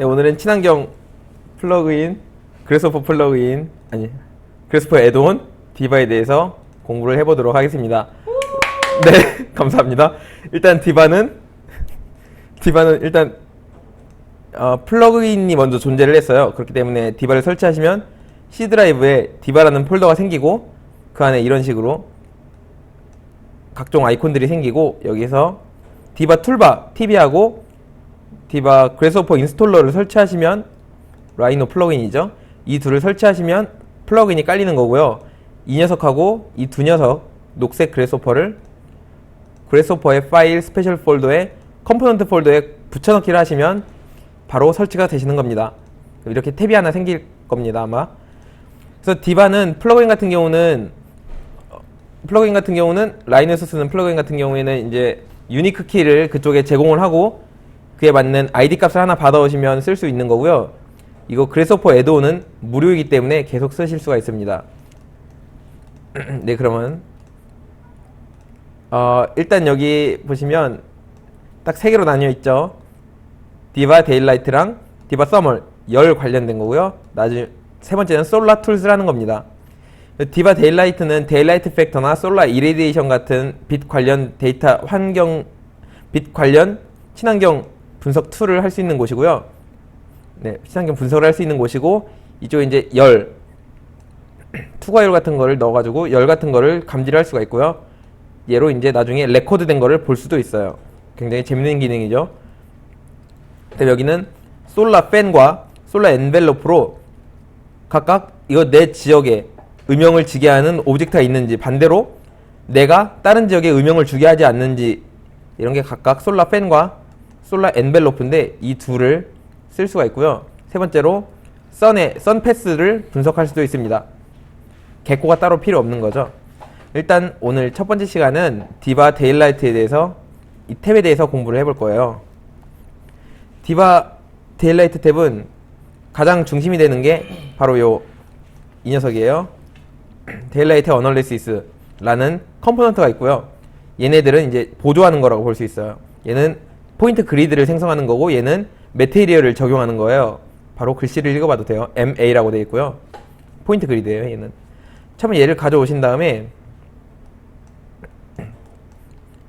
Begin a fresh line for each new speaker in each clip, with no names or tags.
네, 오늘은 친환경 플러그인, 그래스오퍼 플러그인, 아니, 그래스오퍼 애드온 디바에 대해서 공부를 해보도록 하겠습니다. 네, 감사합니다. 일단 디바는, 디바는 일단, 어, 플러그인이 먼저 존재를 했어요. 그렇기 때문에 디바를 설치하시면 C 드라이브에 디바라는 폴더가 생기고 그 안에 이런 식으로 각종 아이콘들이 생기고 여기서 디바 툴바 TV하고 디바 그래스오퍼 인스톨러를 설치하시면 라이노 플러그인이죠. 이 둘을 설치하시면 플러그인이 깔리는 거고요. 이 녀석하고 이 두 녀석 녹색 그래스오퍼를 그래스오퍼의 파일 스페셜 폴더에 컴포넌트 폴더에 붙여넣기를 하시면 바로 설치가 되시는 겁니다. 이렇게 탭이 하나 생길 겁니다 아마. 그래서 디바는 플러그인 같은 경우는 어, 플러그인 같은 경우는 라인에서 쓰는 플러그인 같은 경우에는 이제 유니크 키를 그쪽에 제공을 하고 그에 맞는 아이디 값을 하나 받아오시면 쓸 수 있는 거고요. 이거 그래서퍼 애드온은 무료이기 때문에 계속 쓰실 수가 있습니다. 네, 그러면 어, 일단 여기 보시면 딱 세 개로 나뉘어 있죠. 디바 데일라이트랑 디바 서멀 열 관련된 거고요. 나중에 세 번째는 솔라 툴스라는 겁니다. 디바 데일라이트는 데일라이트 팩터나 솔라 이레디에이션 같은 빛 관련 데이터 환경 빛 관련 친환경 분석 툴을 할 수 있는 곳이고요. 네, 친환경 분석을 할 수 있는 곳이고 이쪽에 이제 열 투과열 같은 거를 넣어가지고 열 같은 거를 감지를 할 수가 있고요. 얘로 이제 나중에 레코드된 거를 볼 수도 있어요. 굉장히 재밌는 기능이죠. 그다음 여기는 솔라 팬과 솔라 엔벨로프로 각각 이거 내 지역에 음영을 지게 하는 오브젝트가 있는지 반대로 내가 다른 지역에 음영을 주게 하지 않는지 이런 게 각각 솔라 팬과 솔라 엔벨로프인데 이 둘을 쓸 수가 있고요. 세 번째로 선의 선 패스를 분석할 수도 있습니다. 개코가 따로 필요 없는 거죠. 일단 오늘 첫 번째 시간은 디바 데일라이트에 대해서 이 탭에 대해서 공부를 해볼 거예요. 디바 데일라이트 탭은 가장 중심이 되는 게 바로 요 이 녀석이에요. 데일라이트 어널리시스라는 컴포넌트가 있고요. 얘네들은 이제 보조하는 거라고 볼 수 있어요. 얘는 포인트 그리드를 생성하는 거고 얘는 메테리얼을 적용하는 거예요. 바로 글씨를 읽어봐도 돼요. MA라고 되어 있고요. 포인트 그리드예요. 얘는. 처음에 얘를 가져오신 다음에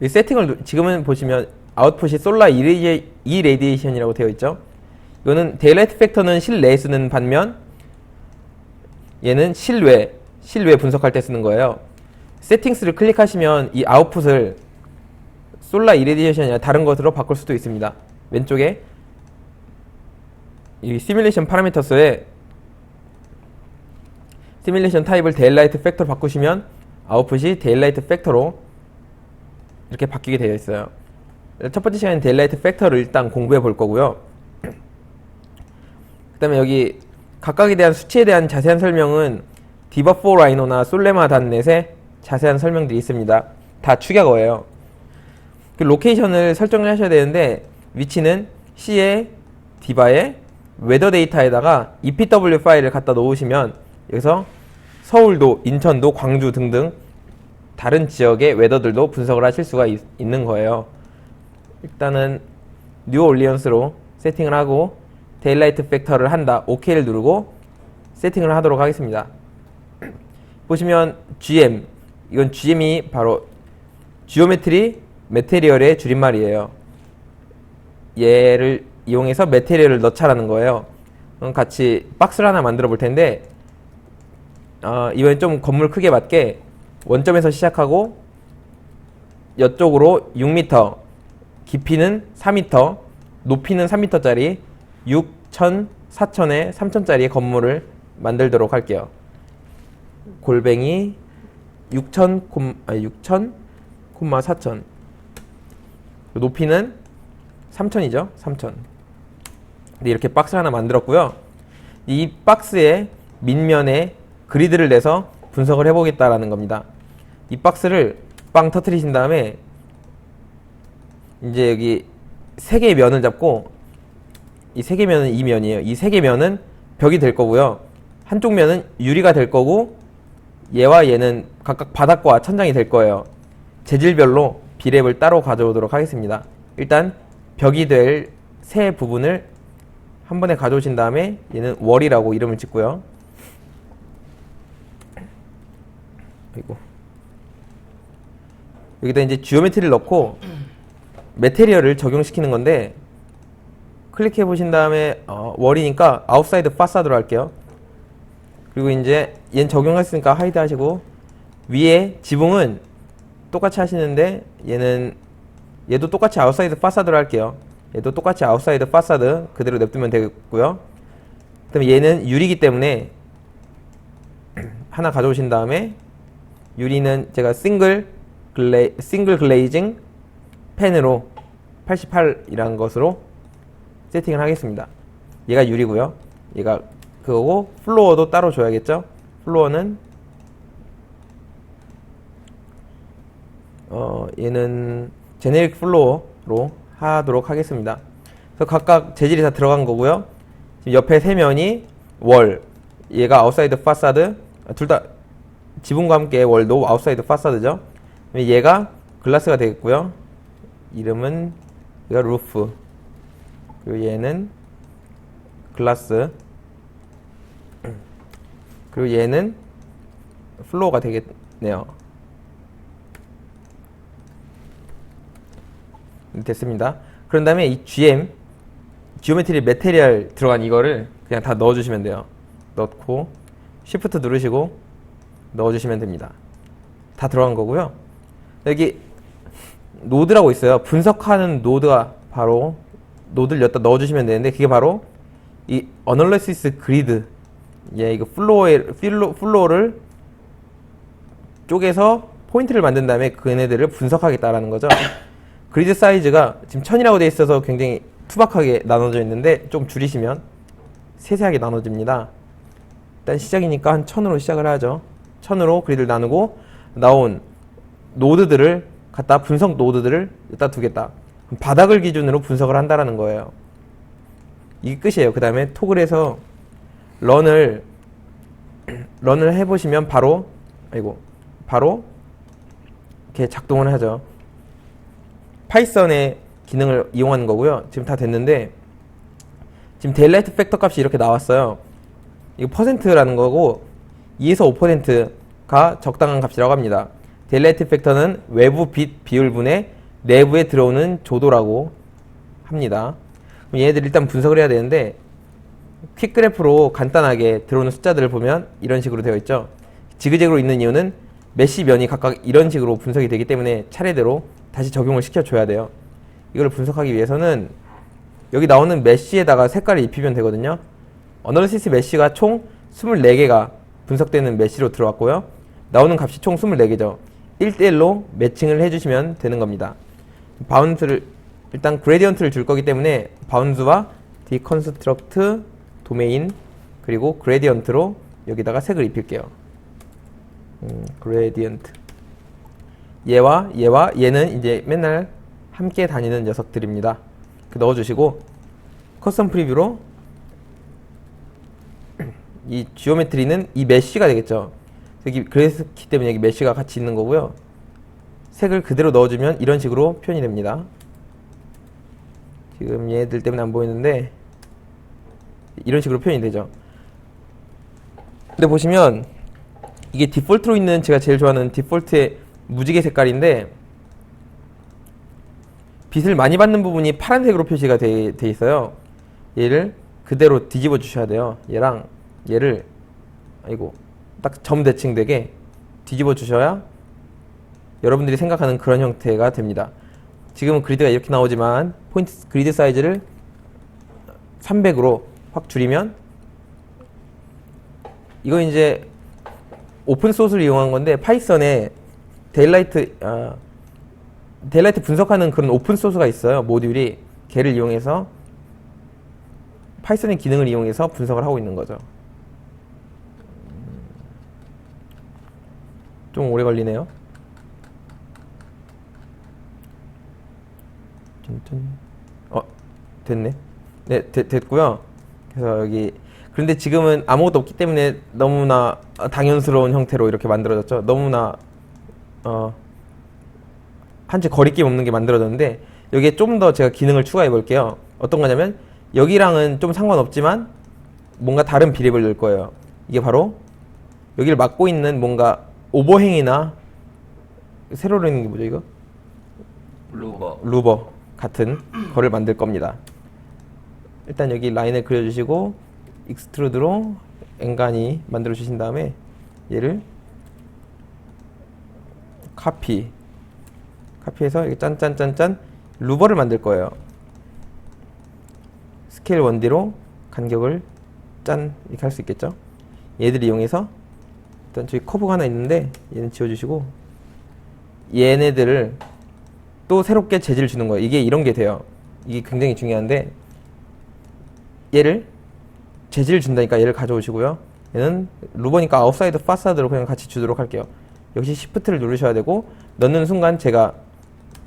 이 세팅을 누- 지금은 보시면 아웃풋이 솔라 이레디에이션이라고 되어 있죠. 이거는 데일라이트 팩터는 실내에 쓰는 반면 얘는 실외 실외 분석할 때 쓰는 거예요. 세팅스를 클릭하시면 이 아웃풋을 솔라 이레디에이션이 아니라 다른 것으로 바꿀 수도 있습니다. 왼쪽에 이 시뮬레이션 파라미터스에 시뮬레이션 타입을 데일라이트 팩터로 바꾸시면 아웃풋이 데일라이트 팩터로 이렇게 바뀌게 되어 있어요. 첫 번째 시간에 데일라이트 팩터를 일단 공부해 볼 거고요. 그 다음에 여기 각각에 대한 수치에 대한 자세한 설명은 디버4 라이노나 솔레마 단넷에 자세한 설명들이 있습니다. 다 축약어예요. 그 로케이션을 설정을 하셔야 되는데 위치는 C에 디바에 웨더 데이터에다가 EPW 파일을 갖다 놓으시면 여기서 서울도, 인천도, 광주 등등 다른 지역의 웨더들도 분석을 하실 수가 있, 는 거예요. 일단은 뉴 올리언스로 세팅을 하고 데일라이트 팩터를 한다. OK를 누르고 세팅을 하도록 하겠습니다. 보시면 GM 이건 GM이 바로 지오메트리 메테리얼의 줄임말이에요. 얘를 이용해서 메테리얼을 넣자라는 거예요. 그럼 같이 박스를 하나 만들어 볼 텐데 어, 이번엔 좀 건물 크게 맞게 원점에서 시작하고 이쪽으로 6m 깊이는 4m 높이는 3m짜리 6천, 4천에 3천짜리 건물을 만들도록 할게요. 골뱅이 6천, 콤, 아니 6천, 콤마 4천. 높이는 3천이죠. 3천. 근데 이렇게 박스 하나 만들었고요. 이 박스의 밑면에 그리드를 내서 분석을 해보겠다라는 겁니다. 이 박스를 빵 터트리신 다음에 이제 여기 세 개의 면을 잡고 이 세 개 면은 이 면이에요. 이 세 개 면은 벽이 될 거고요. 한쪽 면은 유리가 될 거고 얘와 얘는 각각 바닥과 천장이 될 거예요. 재질별로 비랩을 따로 가져오도록 하겠습니다. 일단 벽이 될세 부분을 한 번에 가져오신 다음에 얘는 월이라고 이름을 짓고요. 그리고 여기다 이제 지오메트리를 넣고 메테리얼을 적용시키는 건데 클릭해 보신 다음에 어, 월이니까 아웃사이드 파사드로 할게요. 그리고 이제 얘는 적용했으니까 하이드 하시고 위에 지붕은 똑같이 하시는데 얘는 얘도 똑같이 아웃사이드 파사드로 할게요. 얘도 똑같이 아웃사이드 파사드 그대로 냅두면 되겠고요. 그다음에 얘는 유리기 때문에 하나 가져오신 다음에 유리는 제가 싱글 글레 싱글 글레이징 펜으로 88이라는 것으로 세팅을 하겠습니다. 얘가 유리고요. 얘가 그거고 플로어도 따로 줘야겠죠. 플로어는 어 얘는 제네릭 플로어로 하도록 하겠습니다. 그래서 각각 재질이 다 들어간 거고요. 지금 옆에 세 면이 월, 얘가 아웃사이드 파사드, 둘 다 지붕과 함께 월도 아웃사이드 파사드죠. 얘가 글라스가 되겠고요. 이름은 얘가 루프, 그리고 얘는 글라스, 그리고 얘는 플로어가 되겠네요. 됐습니다. 그런 다음에 이 GM 지오메트리 메테리얼 들어간 이거를 그냥 다 넣어주시면 돼요. 넣고 Shift 누르시고 넣어주시면 됩니다. 다 들어간 거고요. 여기 노드라고 있어요. 분석하는 노드가 바로 노드를 여기다 넣어주시면 되는데 그게 바로 이 어널리시스 그리드 예 이거 플로어에 플로, 플로어를 쪼개서 포인트를 만든 다음에 그네들을 분석하겠다라는 거죠. 그리드 사이즈가 지금 1000이라고 되어 있어서 굉장히 투박하게 나눠져 있는데 좀 줄이시면 세세하게 나눠집니다. 일단 시작이니까 한 1000으로 시작을 하죠. 1000으로 그리드를 나누고 나온 노드들을 갖다 분석 노드들을 여기다 두겠다. 바닥을 기준으로 분석을 한다라는 거예요. 이게 끝이에요. 그 다음에 토글에서 런을 런을 해보시면 바로 아이고 바로 이렇게 작동을 하죠. 파이썬의 기능을 이용하는 거고요. 지금 다 됐는데 지금 데일라이트 팩터 값이 이렇게 나왔어요. 이거 퍼센트라는 거고 2에서 5%가 적당한 값이라고 합니다. 데일라이트 팩터는 외부 빛 비율분의 내부에 들어오는 조도라고 합니다. 그럼 얘네들 일단 분석을 해야 되는데 퀵 그래프로 간단하게 들어오는 숫자들을 보면 이런 식으로 되어 있죠. 지그재그로 있는 이유는 메시 면이 각각 이런 식으로 분석이 되기 때문에 차례대로 다시 적용을 시켜줘야 돼요. 이걸 분석하기 위해서는 여기 나오는 메시에다가 색깔을 입히면 되거든요. 어널리시스 메시가 총 24개가 분석되는 메시로 들어왔고요. 나오는 값이 총 24개죠. 1대1로 매칭을 해주시면 되는 겁니다. 바운스를 일단 그레디언트를 줄 거기 때문에 바운스와 디컨스트럭트 도메인 그리고 그레디언트로 여기다가 색을 입힐게요. 음, 그레디언트 얘와 얘와 얘는 이제 맨날 함께 다니는 녀석들입니다. 그 넣어주시고 커스텀 프리뷰로 이 지오메트리는 이 메쉬가 되겠죠. 여기 그래스키 때문에 여기 메쉬가 같이 있는 거고요. 색을 그대로 넣어주면 이런 식으로 표현이 됩니다. 지금 얘들 때문에 안 보이는데 이런 식으로 표현이 되죠. 근데 보시면 이게 디폴트로 있는 제가 제일 좋아하는 디폴트의 무지개 색깔인데 빛을 많이 받는 부분이 파란색으로 표시가 돼, 돼 있어요. 얘를 그대로 뒤집어 주셔야 돼요. 얘랑 얘를 아이고 딱 점 대칭되게 뒤집어 주셔야 여러분들이 생각하는 그런 형태가 됩니다. 지금은 그리드가 이렇게 나오지만 포인트 그리드 사이즈를 300으로 확 줄이면 이거 이제 오픈 소스를 이용한 건데 파이썬에 데일라이트 아, 데일라이트 분석하는 그런 오픈 소스가 있어요. 모듈이 걔를 이용해서 파이썬의 기능을 이용해서 분석을 하고 있는 거죠. 좀 오래 걸리네요. 어, 됐네. 네, 됐, 됐고요. 그래서 여기 그런데 지금은 아무것도 없기 때문에 너무나 당연스러운 형태로 이렇게 만들어졌죠. 너무나 어, 한치 거리낌 없는 게 만들어졌는데 여기에 좀 더 제가 기능을 추가해 볼게요. 어떤 거냐면 여기랑은 좀 상관없지만 뭔가 다른 비립을 넣을 거예요. 이게 바로 여기를 막고 있는 뭔가 오버행이나 세로로 있는 게 뭐죠 이거?
루버.
루버 같은 거를 만들 겁니다. 일단 여기 라인을 그려주시고 익스트루드로 엔간히 만들어 주신 다음에 얘를 카피 카피해서 이렇게 짠짠짠짠 루버를 만들 거예요. 스케일 1D로 간격을 짠 이렇게 할 수 있겠죠. 얘들 이용해서 일단 저기 커브가 하나 있는데 얘는 지워주시고 얘네들을 또 새롭게 재질 주는 거예요. 이게 이런 게 돼요. 이게 굉장히 중요한데 얘를 재질 준다니까 얘를 가져오시고요. 얘는 루버니까 아웃사이드 파사드로 그냥 같이 주도록 할게요. 역시 시프트를 누르셔야 되고 넣는 순간 제가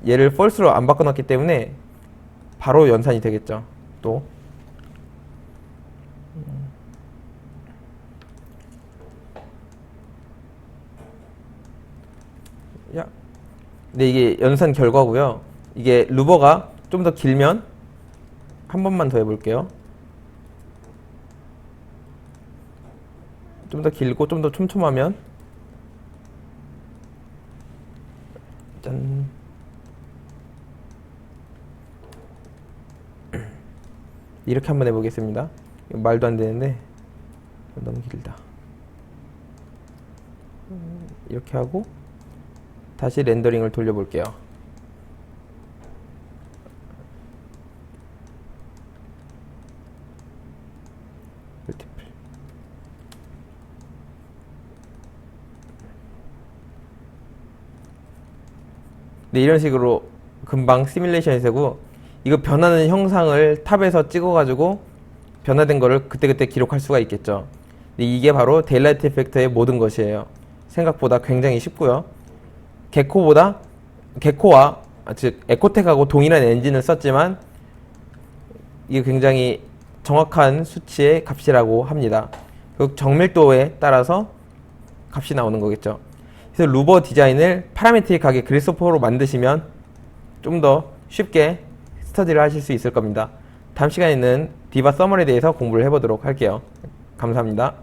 얘를 펄스로 안 바꿔놨기 때문에 바로 연산이 되겠죠. 또 야. 근데 이게 연산 결과고요. 이게 루버가 좀 더 길면 한 번만 더 해볼게요. 좀 더 길고 좀 더 촘촘하면 짠. 이렇게 한번 해보겠습니다. 말도 안 되는데 너무 길다. 음, 이렇게 하고 다시 렌더링을 돌려볼게요. 멀티플. 네, 이런 식으로 금방 시뮬레이션이 되고 이거 변하는 형상을 탑에서 찍어가지고 변화된 거를 그때그때 기록할 수가 있겠죠. 근데 이게 바로 데일라이트 이펙터의 모든 것이에요. 생각보다 굉장히 쉽고요. 개코보다 개코와 아, 즉 에코텍하고 동일한 엔진을 썼지만 이게 굉장히 정확한 수치의 값이라고 합니다. 그 정밀도에 따라서 값이 나오는 거겠죠. 그래서 루버 디자인을 파라메트릭하게 그리스포로 만드시면 좀 더 쉽게 스터디를 하실 수 있을 겁니다. 다음 시간에는 디바 서머에 대해서 공부를 해보도록 할게요. 감사합니다.